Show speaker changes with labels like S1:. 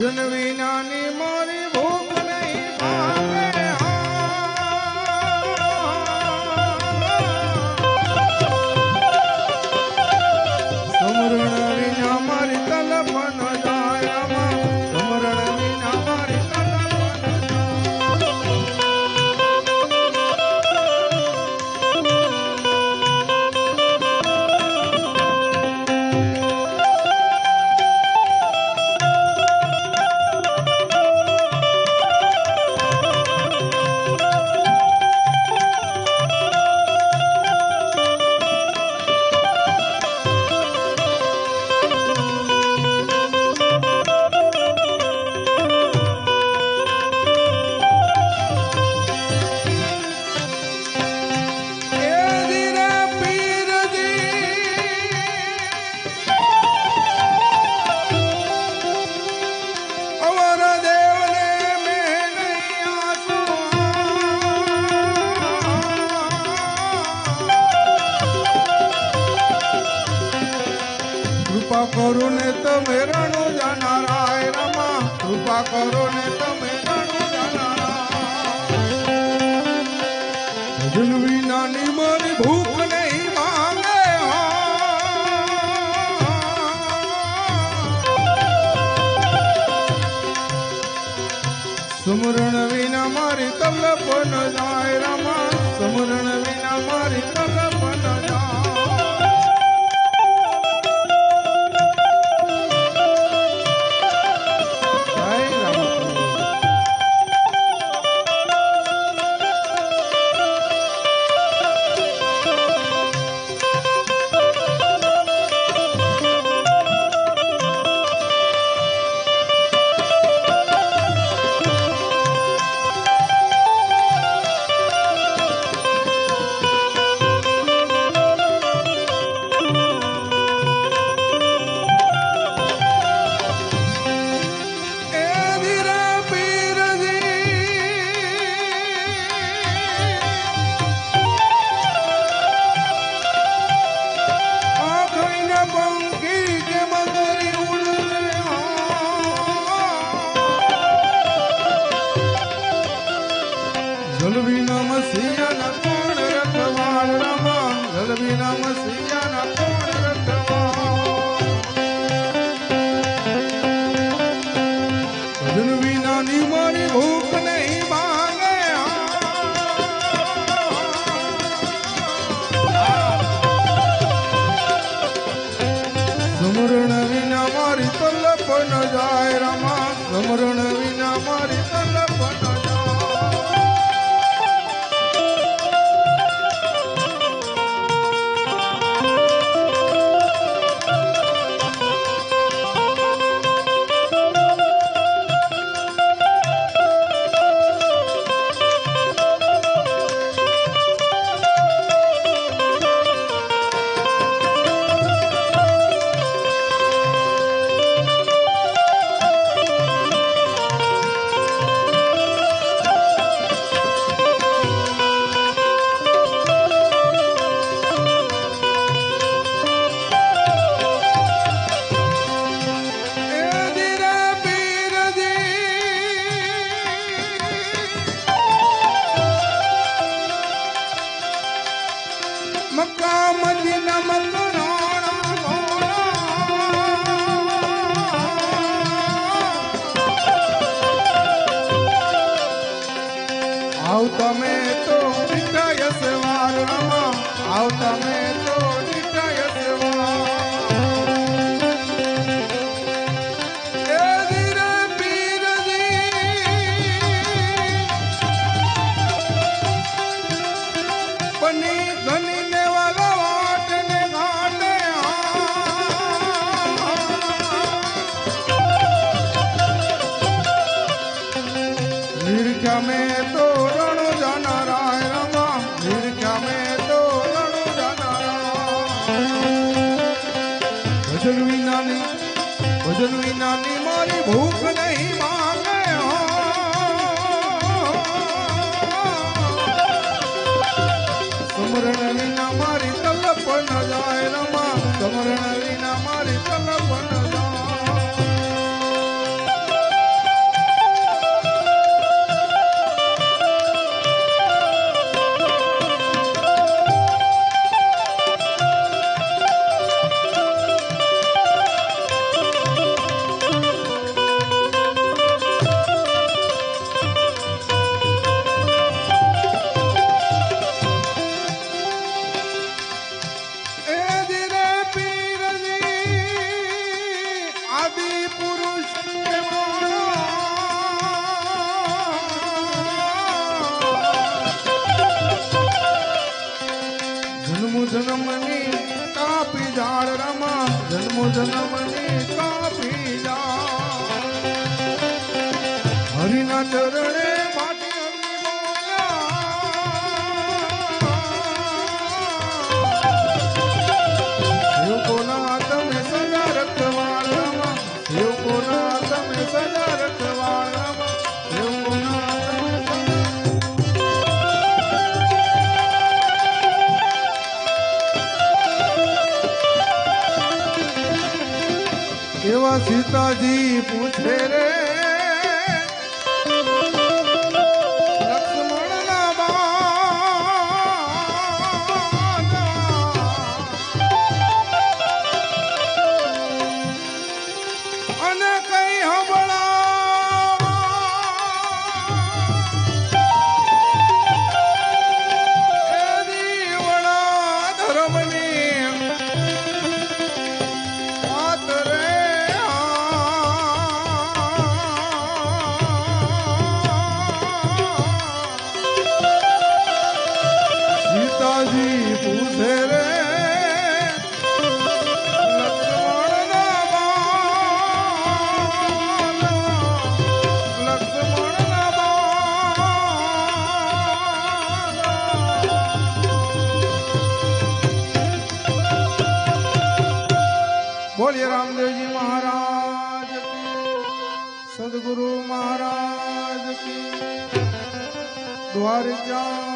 S1: જન વિનાની કૃપા કરો ને તમે રણો જાનારાય રમા. કૃપા કરો ને તમે ભજન વિનાની મારી ભૂખ જલવીના મસીયાના કોણ રખવાળ રમા જલવીના મસીયાના કોણ રખવાળ ભજન વિનાની મારી ભૂખ નહીં ભાગે સમરણ વિના મારી તલપ ન જાય રામા સમરણ વિના મારી તલપ ન ભજન વિનાની ભજન વિનાની મારી ભૂખ નહીં માંગે. સમરણ વિના મારી તલપ ન જાય રમા, સમરણ વિના મારી તલપ ન Jana Jana સીતાજી પૂછે. રામદેવજી મહારાજ સદગુરુ મહારાજ દ્વારકા